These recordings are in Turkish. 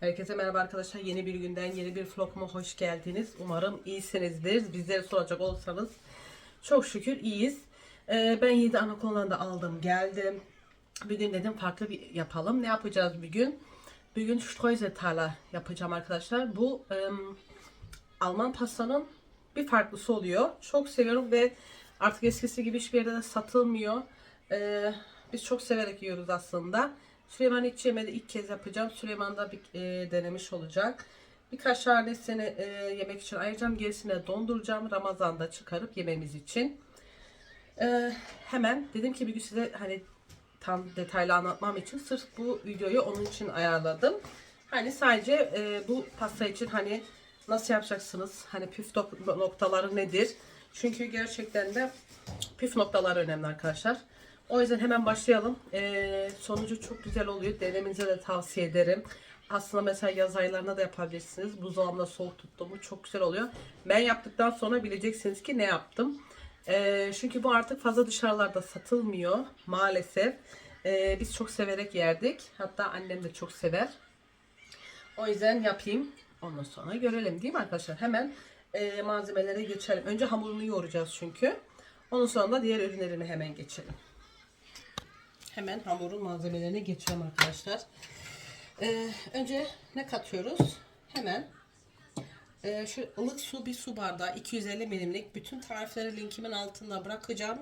Herkese merhaba arkadaşlar. Yeni bir günden yeni bir vloguma hoş geldiniz. Umarım iyisinizdir. Bizleri soracak olsanız çok şükür iyiyiz. Ee, ben 7 ana konularında aldım geldim. Bugün dedim farklı bir yapalım. Ne yapacağız bugün? Bugün Streuseltaler yapacağım arkadaşlar. Bu em, Alman pastanın bir farklısı oluyor. Çok seviyorum ve artık eskisi gibi hiçbir yerde de satılmıyor. Ee, biz çok severek yiyoruz aslında. Süleyman hiç yemedi. ilk kez yapacağım. Süleyman da bir e, denemiş olacak. Birkaç tanesini e, yemek için ayıracağım. Gerisini donduracağım. Ramazan'da çıkarıp yememiz için. Ee, hemen dedim ki bir gün size hani tam detaylı anlatmam için sırf bu videoyu onun için ayarladım. Hani sadece e, bu pasta için hani nasıl yapacaksınız? Hani püf nok- noktaları nedir? Çünkü gerçekten de püf noktaları önemli arkadaşlar. O yüzden hemen başlayalım. E, sonucu çok güzel oluyor. Denemenize de tavsiye ederim. Aslında mesela yaz aylarında da yapabilirsiniz. Buzdolabında soğuk tuttuğumu çok güzel oluyor. Ben yaptıktan sonra bileceksiniz ki ne yaptım. E, çünkü bu artık fazla dışarılarda satılmıyor maalesef. E, biz çok severek yerdik. Hatta annem de çok sever. O yüzden yapayım. Ondan sonra görelim değil mi arkadaşlar? Hemen e, malzemelere geçelim. Önce hamurunu yoğuracağız çünkü. Ondan sonra da diğer ürünlerine hemen geçelim. Hemen hamurun malzemelerine geçiyorum arkadaşlar. E, önce ne katıyoruz? Hemen e, şu ılık su bir su bardağı 250 milimlik. Bütün tarifleri linkimin altında bırakacağım.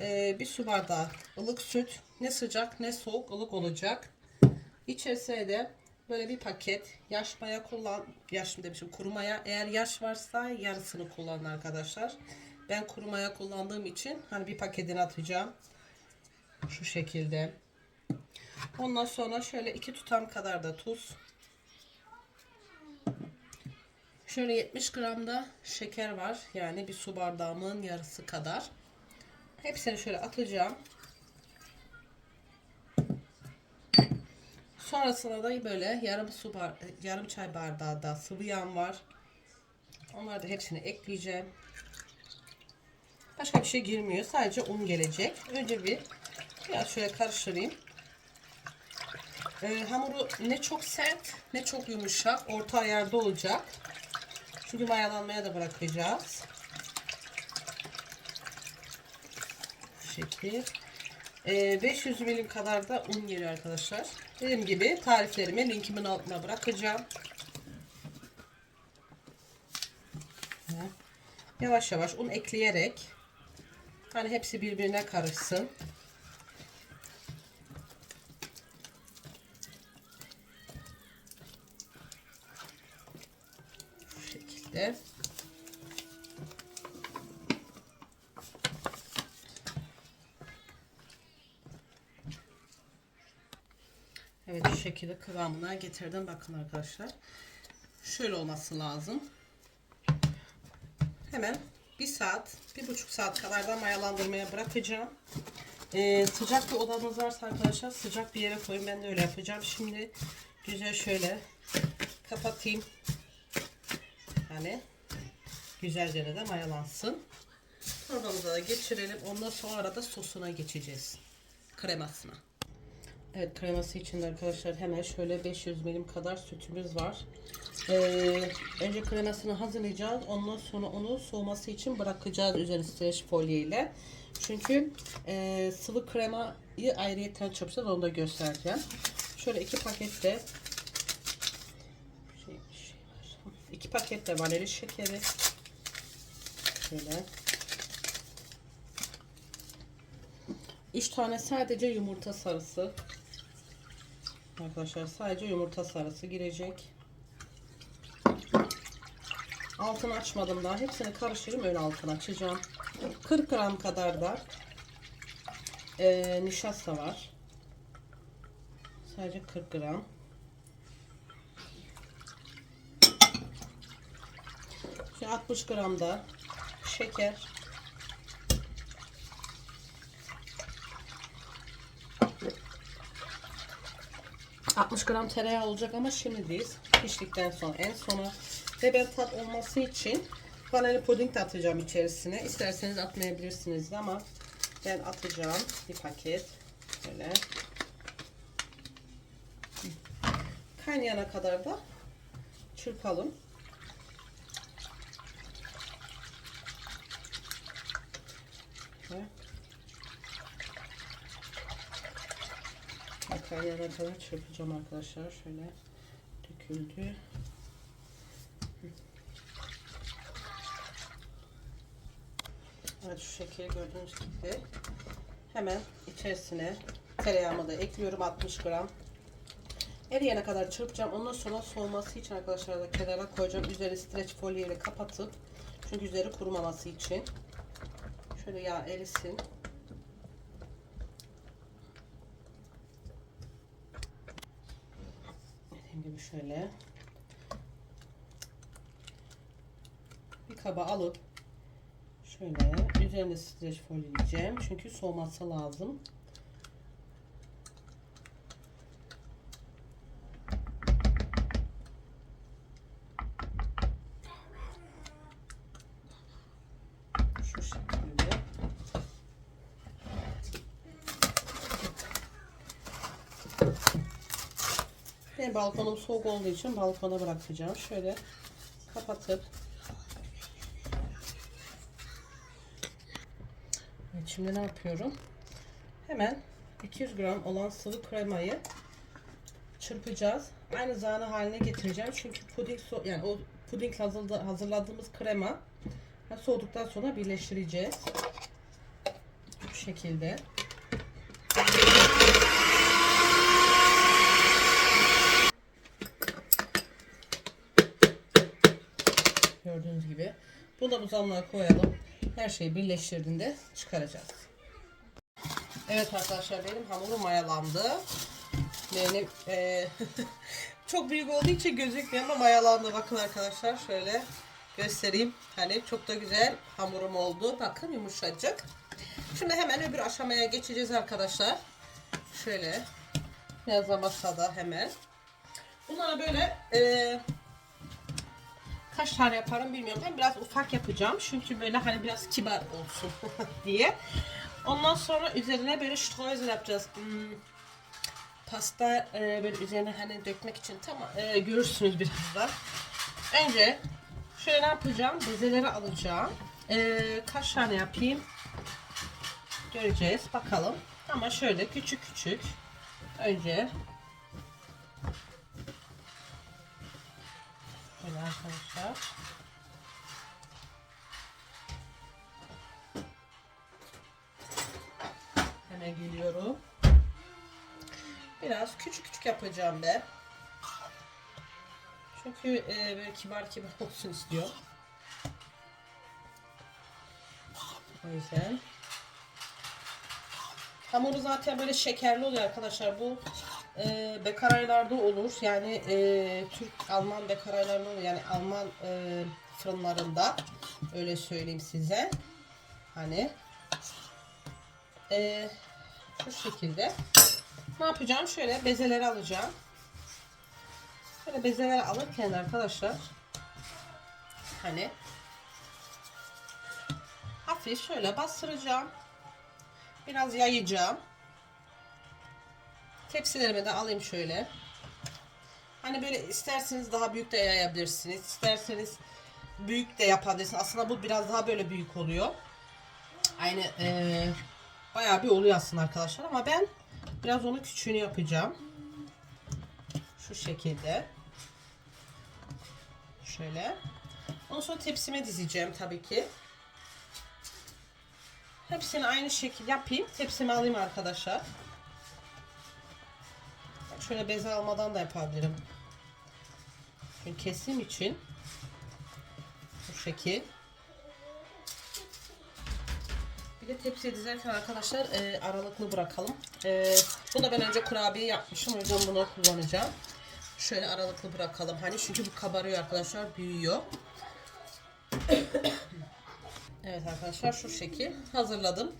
E, bir su bardağı ılık süt. Ne sıcak ne soğuk ılık olacak. İçerisine de böyle bir paket yaş maya kullan yaş demişim kuru maya eğer yaş varsa yarısını kullanın arkadaşlar. Ben kuru maya kullandığım için hani bir paketini atacağım. Şu şekilde. Ondan sonra şöyle iki tutam kadar da tuz. Şöyle 70 gram da şeker var. Yani bir su bardağımın yarısı kadar. Hepsini şöyle atacağım. Sonrasında da böyle yarım su bar yarım çay bardağı da sıvı yağ var. Onları da hepsini ekleyeceğim. Başka bir şey girmiyor. Sadece un gelecek. Önce bir biraz şöyle karıştırayım. Ee, hamuru ne çok sert ne çok yumuşak. Orta ayarda olacak. Çünkü mayalanmaya da bırakacağız. Bu şekil. Ee, 500 milim kadar da un geliyor arkadaşlar. Dediğim gibi tariflerimi linkimin altına bırakacağım. Yavaş yavaş un ekleyerek hani hepsi birbirine karışsın. Şekilde. Evet şu şekilde kıvamına getirdim. Bakın arkadaşlar. Şöyle olması lazım. Hemen bir saat, bir buçuk saat kadar da mayalandırmaya bırakacağım. Ee, sıcak bir odanız varsa arkadaşlar sıcak bir yere koyun. Ben de öyle yapacağım. Şimdi güzel şöyle kapatayım. Yani güzelce de mayalansın. Çorbamıza da geçirelim. Ondan sonra da sosuna geçeceğiz. Kremasına. Evet kreması için arkadaşlar hemen şöyle 500 milim kadar sütümüz var. Ee, önce kremasını hazırlayacağız. Ondan sonra onu soğuması için bırakacağız üzerine streç folye ile. Çünkü e, sıvı kremayı ayrıyetten çırpacağız. Onu da göstereceğim. Şöyle iki paket de 2 paket de vanilya şekeri. Şöyle. 3 tane sadece yumurta sarısı. Arkadaşlar sadece yumurta sarısı girecek. Altını açmadım daha. Hepsini karıştırayım öyle altını açacağım. 40 gram kadar da e, nişasta var. Sadece 40 gram. 60 gram da şeker. ...60 gram tereyağı olacak ama şimdi değil. Piştikten sonra en sona. Ve ben tat olması için... ...vanilya puding de atacağım içerisine. İsterseniz atmayabilirsiniz ama... ...ben atacağım bir paket. Böyle. Kaynayana kadar da çırpalım. Ve Kaynayana kadar çırpacağım arkadaşlar. Şöyle döküldü. Evet şu şekeri gördüğünüz gibi hemen içerisine tereyağımı da ekliyorum 60 gram. Eriyene kadar çırpacağım. Ondan sonra soğuması için arkadaşlar da kenara koyacağım. Üzeri streç folyo ile kapatıp çünkü üzeri kurumaması için. Şöyle yağ erisin. Gibi şöyle bir kaba alıp şöyle üzerine streç folyeleyeceğim. Çünkü soğuması lazım. Şu şekilde. Benim balkonum soğuk olduğu için balkona bırakacağım. Şöyle kapatıp Evet, şimdi ne yapıyorum? Hemen 200 gram olan sıvı kremayı çırpacağız. Aynı zane haline getireceğim. Çünkü puding so yani o puding hazırla- hazırladığımız krema soğuduktan sonra birleştireceğiz. Bu şekilde. Gördüğünüz gibi. Bunu da buzamlığa koyalım. Her şeyi birleştirdiğinde çıkaracağız. Evet arkadaşlar benim hamurum mayalandı. Benim eee, çok büyük olduğu için gözükmüyor ama mayalandı. Bakın arkadaşlar şöyle göstereyim. Hani çok da güzel hamurum oldu. Bakın yumuşacık. Şimdi hemen öbür aşamaya geçeceğiz arkadaşlar. Şöyle biraz da masada hemen. Bunlara böyle eee kaç tane yaparım bilmiyorum. Ben biraz ufak yapacağım. Çünkü böyle hani biraz kibar olsun diye. Ondan sonra üzerine böyle streusel yapacağız. Hmm, pasta e, böyle üzerine hani dökmek için tamam e, görürsünüz birazdan. Önce şöyle ne yapacağım? Bezeleri alacağım. E, kaç tane yapayım? Göreceğiz. Bakalım. Ama şöyle küçük küçük. Önce Böyle arkadaşlar. Hemen geliyorum. Biraz küçük küçük yapacağım ben. Çünkü e, böyle kibar kibar olsun istiyor. O yüzden. Hamuru zaten böyle şekerli oluyor arkadaşlar. Bu e, bekaraylarda olur. Yani e, Türk Alman bekaraylarında olur. Yani Alman e, fırınlarında öyle söyleyeyim size. Hani e, şu şekilde ne yapacağım? Şöyle bezeleri alacağım. Şöyle bezeleri alırken arkadaşlar hani hafif şöyle bastıracağım. Biraz yayacağım. Tepsilerime de alayım şöyle. Hani böyle isterseniz daha büyük de yayabilirsiniz. İsterseniz büyük de yapabilirsiniz. Aslında bu biraz daha böyle büyük oluyor. Aynı eee bayağı bir oluyor aslında arkadaşlar ama ben biraz onu küçüğünü yapacağım. Şu şekilde. Şöyle. Ondan sonra tepsime dizeceğim tabii ki. Hepsini aynı şekil yapayım. Tepsime alayım arkadaşlar. Şöyle beze almadan da yapabilirim. Çünkü kesim için bu şekil. Bir de tepsiye dizerken arkadaşlar e, aralıklı bırakalım. E, bunu da ben önce kurabiye yapmışım. O yüzden bunu kullanacağım. Şöyle aralıklı bırakalım. Hani çünkü bu kabarıyor arkadaşlar. Büyüyor. Evet arkadaşlar şu şekil hazırladım.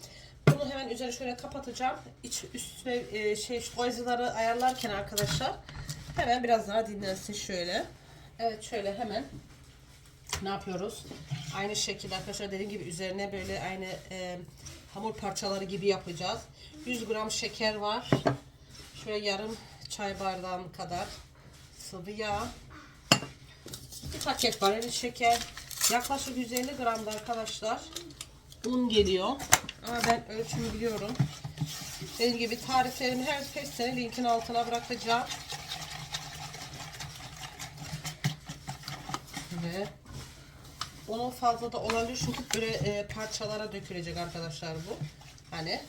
Bunu hemen üzerine şöyle kapatacağım. İç üstüne e, şey streusel'ları ayarlarken arkadaşlar hemen biraz daha dinlensin şöyle. Evet şöyle hemen ne yapıyoruz? Aynı şekilde arkadaşlar dediğim gibi üzerine böyle aynı e, hamur parçaları gibi yapacağız. 100 gram şeker var. Şöyle yarım çay bardağım kadar sıvı yağ. Bir paket vanilya şeker. Yaklaşık 150 gramda arkadaşlar. Un geliyor. Ama ben ölçümü biliyorum. Dediğim gibi tariflerimi her hepsini linkin altına bırakacağım. Ve onun fazla da olabilir çünkü böyle e, parçalara dökülecek arkadaşlar bu. Hani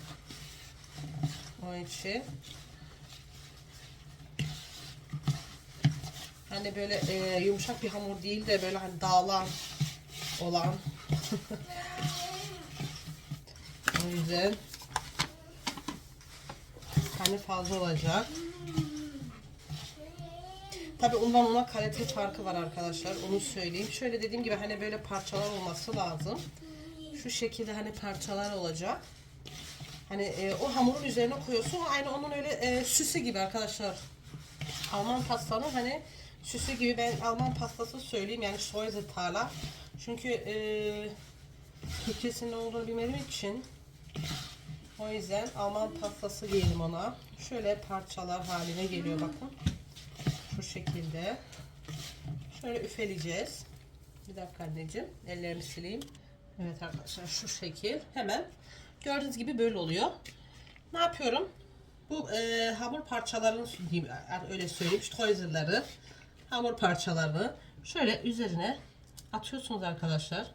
o için. Hani böyle e, yumuşak bir hamur değil de böyle hani dağılan olan. o hani fazla olacak. Tabi ondan ona kalite farkı var arkadaşlar. Onu söyleyeyim. Şöyle dediğim gibi hani böyle parçalar olması lazım. Şu şekilde hani parçalar olacak. Hani e, o hamurun üzerine koyuyorsun. Aynı onun öyle e, süsü gibi arkadaşlar. Alman pastanın hani süsü gibi ben Alman pastası söyleyeyim. Yani Schweizer Çünkü e, Türkçesinin ne olduğunu bilmediğim için o yüzden Alman pastası diyelim ona. Şöyle parçalar haline geliyor bakın. Şu şekilde. Şöyle üfeleyeceğiz. Bir dakika anneciğim. Ellerimi sileyim. Evet arkadaşlar şu şekil. Hemen gördüğünüz gibi böyle oluyor. Ne yapıyorum? Bu e, hamur parçalarını diyeyim, öyle söyleyeyim. Streuzer'ları hamur parçalarını şöyle üzerine atıyorsunuz arkadaşlar.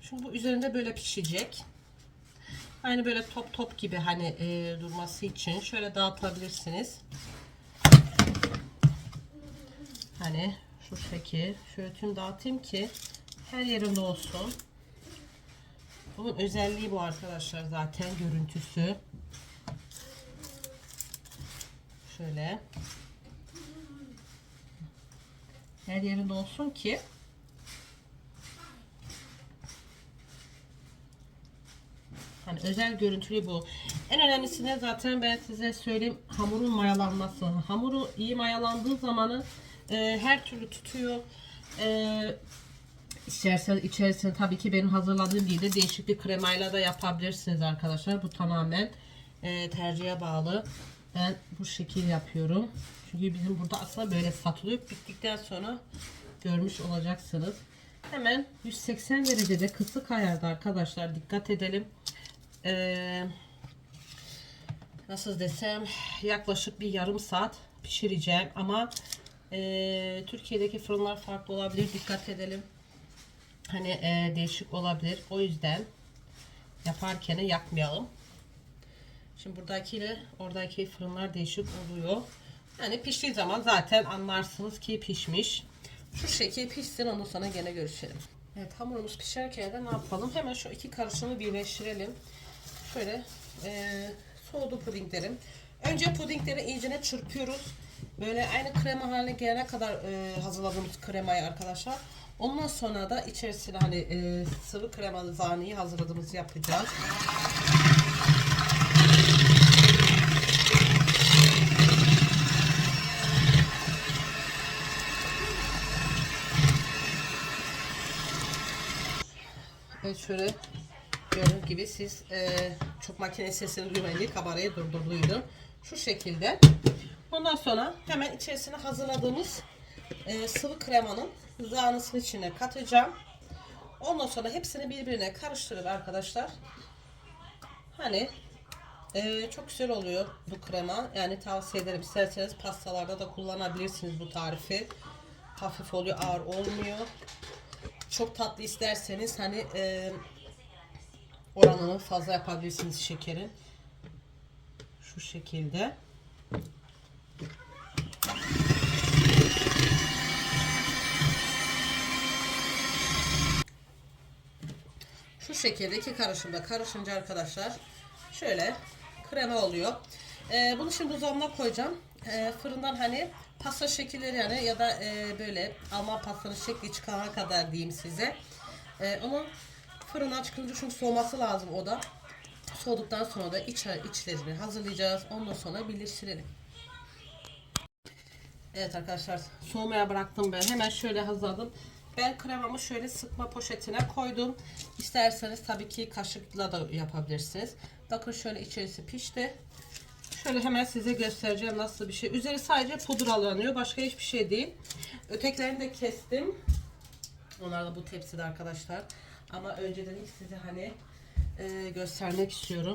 Çünkü bu üzerinde böyle pişecek. Aynı böyle top top gibi hani e, durması için şöyle dağıtabilirsiniz. Hani şu şekil. Şöyle tüm dağıtayım ki her yerinde olsun. Bunun özelliği bu arkadaşlar zaten görüntüsü. Şöyle. Her yerinde olsun ki Hani özel görüntülü bu. En önemlisi de zaten ben size söyleyeyim hamurun mayalanması. Hamuru iyi mayalandığı zamanı e, her türlü tutuyor. E, İçerisine, içerisine tabii ki benim hazırladığım gibi de değişik bir kremayla da yapabilirsiniz arkadaşlar. Bu tamamen e, tercihe bağlı. Ben bu şekil yapıyorum. Çünkü bizim burada aslında böyle satılıyor. Bittikten sonra görmüş olacaksınız. Hemen 180 derecede kısık ayarda arkadaşlar dikkat edelim. Ee, nasıl desem yaklaşık bir yarım saat pişireceğim ama e, Türkiye'deki fırınlar farklı olabilir. Dikkat edelim hani e, değişik olabilir. O yüzden yaparken yakmayalım. Şimdi buradakiyle oradaki fırınlar değişik oluyor. Yani piştiği zaman zaten anlarsınız ki pişmiş. Şu şekil pişsin ondan sonra gene görüşelim. Evet hamurumuz pişerken de ne yapalım? Hemen şu iki karışımı birleştirelim. Şöyle e, soğudu pudinglerim. Önce pudingleri iyicene çırpıyoruz. Böyle aynı krema haline gelene kadar e, hazırladığımız kremayı arkadaşlar. Ondan sonra da içerisine hani e, sıvı kremalı zaniyi hazırladığımızı yapacağız. Evet şöyle gibi siz e, çok makine sesini duymayın diye kamerayı durdurduydum. Şu şekilde. Ondan sonra hemen içerisine hazırladığımız e, sıvı kremanın zağnısını içine katacağım. Ondan sonra hepsini birbirine karıştırıp arkadaşlar hani e, çok güzel oluyor bu krema. Yani tavsiye ederim. İsterseniz pastalarda da kullanabilirsiniz bu tarifi. Hafif oluyor, ağır olmuyor. Çok tatlı isterseniz hani e, oranını fazla yapabilirsiniz şekerin. Şu şekilde. Şu şekilde iki karışımda karışınca arkadaşlar şöyle krema oluyor. Ee, bunu şimdi buzdolabına koyacağım. Ee, fırından hani pasta şekilleri yani ya da e, böyle Alman pastanın şekli çıkana kadar diyeyim size. Ee, onu fırından çıkınca çünkü soğuması lazım o da. Soğuduktan sonra da iç, içlerini hazırlayacağız. Ondan sonra birleştirelim. Evet arkadaşlar soğumaya bıraktım ben. Hemen şöyle hazırladım. Ben kremamı şöyle sıkma poşetine koydum. İsterseniz tabii ki kaşıkla da yapabilirsiniz. Bakın şöyle içerisi pişti. Şöyle hemen size göstereceğim nasıl bir şey. Üzeri sadece pudralanıyor. Başka hiçbir şey değil. Ötekilerini de kestim. Onlar da bu tepside arkadaşlar. Ama önceden ilk size hani e, göstermek istiyorum.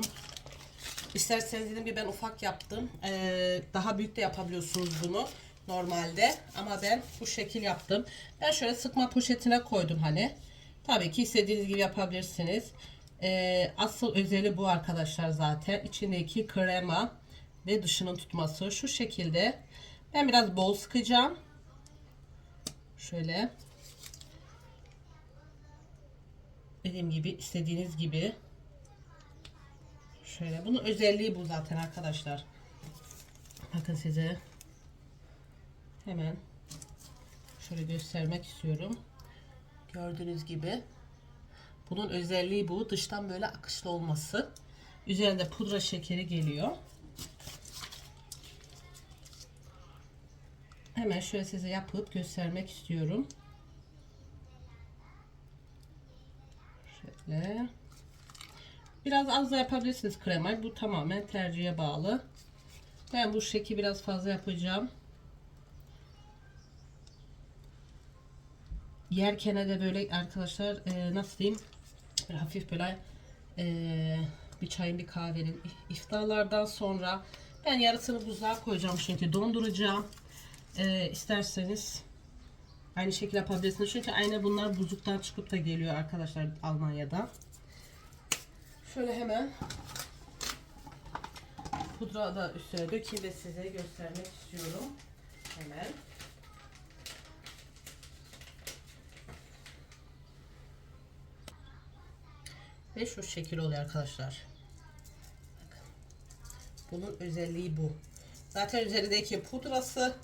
İsterseniz dedim ki ben ufak yaptım. E, daha büyük de yapabiliyorsunuz bunu normalde. Ama ben bu şekil yaptım. Ben şöyle sıkma poşetine koydum hani. Tabii ki istediğiniz gibi yapabilirsiniz. E, asıl özeli bu arkadaşlar zaten. İçindeki krema ve dışının tutması şu şekilde. Ben biraz bol sıkacağım. Şöyle. Dediğim gibi istediğiniz gibi. Şöyle. Bunun özelliği bu zaten arkadaşlar. Bakın size hemen şöyle göstermek istiyorum. Gördüğünüz gibi. Bunun özelliği bu. Dıştan böyle akışlı olması. Üzerinde pudra şekeri geliyor. Hemen şöyle size yapıp göstermek istiyorum. Şöyle. Biraz az da yapabilirsiniz kremayı. Bu tamamen tercihe bağlı. Ben bu şeki biraz fazla yapacağım. Yerken de böyle arkadaşlar e, nasıl diyeyim böyle hafif böyle e, bir çayın bir kahvenin iftarlardan sonra ben yarısını buzluğa koyacağım çünkü donduracağım. E, isterseniz aynı şekilde yapabilirsiniz. Çünkü aynı bunlar buzluktan çıkıp da geliyor arkadaşlar Almanya'da. Şöyle hemen pudra da üstüne dökeyim ve size göstermek istiyorum. Hemen. Ve şu şekil oluyor arkadaşlar. Bunun özelliği bu. Zaten üzerindeki pudrası,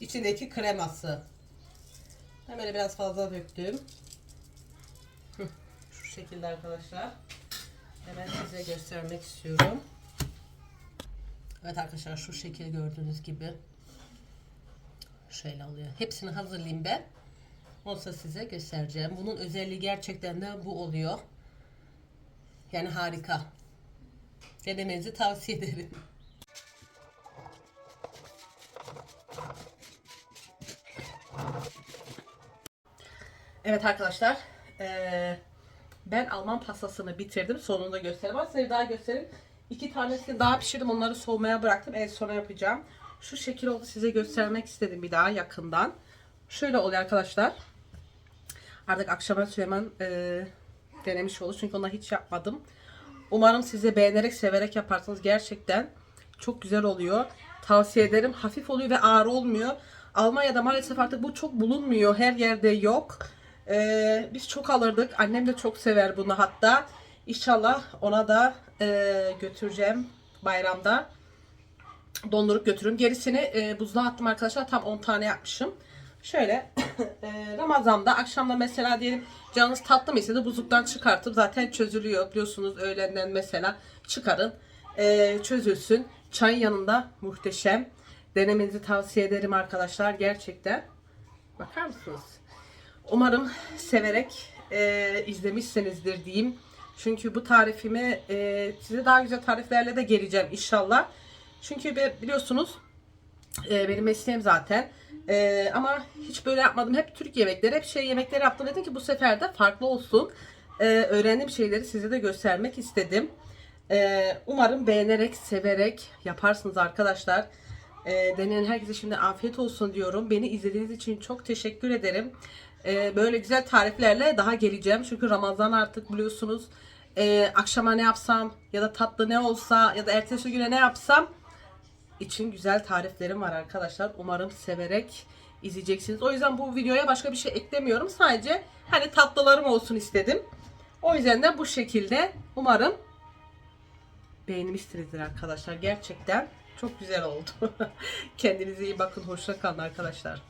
içindeki kreması. Böyle biraz fazla döktüm. Şu şekilde arkadaşlar. Hemen size göstermek istiyorum. Evet arkadaşlar şu şekil gördüğünüz gibi. Şöyle oluyor. Hepsini hazırlayayım ben. Olsa size göstereceğim. Bunun özelliği gerçekten de bu oluyor. Yani harika. Denemenizi tavsiye ederim. Evet arkadaşlar. eee, ben Alman pastasını bitirdim. Sonunda göstereyim. Ama size daha göstereyim. İki tanesini daha pişirdim. Onları soğumaya bıraktım. En sona yapacağım. Şu şekil oldu. Size göstermek istedim bir daha yakından. Şöyle oluyor arkadaşlar. Artık akşama Süleyman eee, denemiş olur. Çünkü ona hiç yapmadım. Umarım size beğenerek, severek yaparsınız. Gerçekten çok güzel oluyor. Tavsiye ederim. Hafif oluyor ve ağır olmuyor. Almanya'da maalesef artık bu çok bulunmuyor. Her yerde yok. Ee, biz çok alırdık. Annem de çok sever bunu hatta. İnşallah ona da e, götüreceğim bayramda. Dondurup götürürüm. Gerisini e, buzluğa attım arkadaşlar. Tam 10 tane yapmışım. Şöyle e, Ramazan'da akşamda mesela diyelim canınız tatlı mı istedi buzluktan çıkartıp zaten çözülüyor. Biliyorsunuz öğlenden mesela çıkarın e, çözülsün. Çayın yanında muhteşem. Denemenizi tavsiye ederim arkadaşlar gerçekten. Bakar mısınız? Umarım severek e, izlemişsinizdir diyeyim. Çünkü bu tarifimi e, size daha güzel tariflerle de geleceğim inşallah. Çünkü biliyorsunuz e, benim mesleğim zaten. E, ama hiç böyle yapmadım. Hep Türk yemekleri, hep şey yemekleri yaptım. Dedim ki bu sefer de farklı olsun. E, öğrendiğim şeyleri size de göstermek istedim. E, umarım beğenerek, severek yaparsınız arkadaşlar. E, deneyen herkese şimdi afiyet olsun diyorum. Beni izlediğiniz için çok teşekkür ederim. E, böyle güzel tariflerle daha geleceğim. Çünkü Ramazan artık biliyorsunuz. E, akşama ne yapsam ya da tatlı ne olsa ya da ertesi güne ne yapsam için güzel tariflerim var arkadaşlar. Umarım severek izleyeceksiniz. O yüzden bu videoya başka bir şey eklemiyorum. Sadece hani tatlılarım olsun istedim. O yüzden de bu şekilde umarım beğenmişsinizdir arkadaşlar. Gerçekten çok güzel oldu. Kendinize iyi bakın. Hoşça kalın arkadaşlar.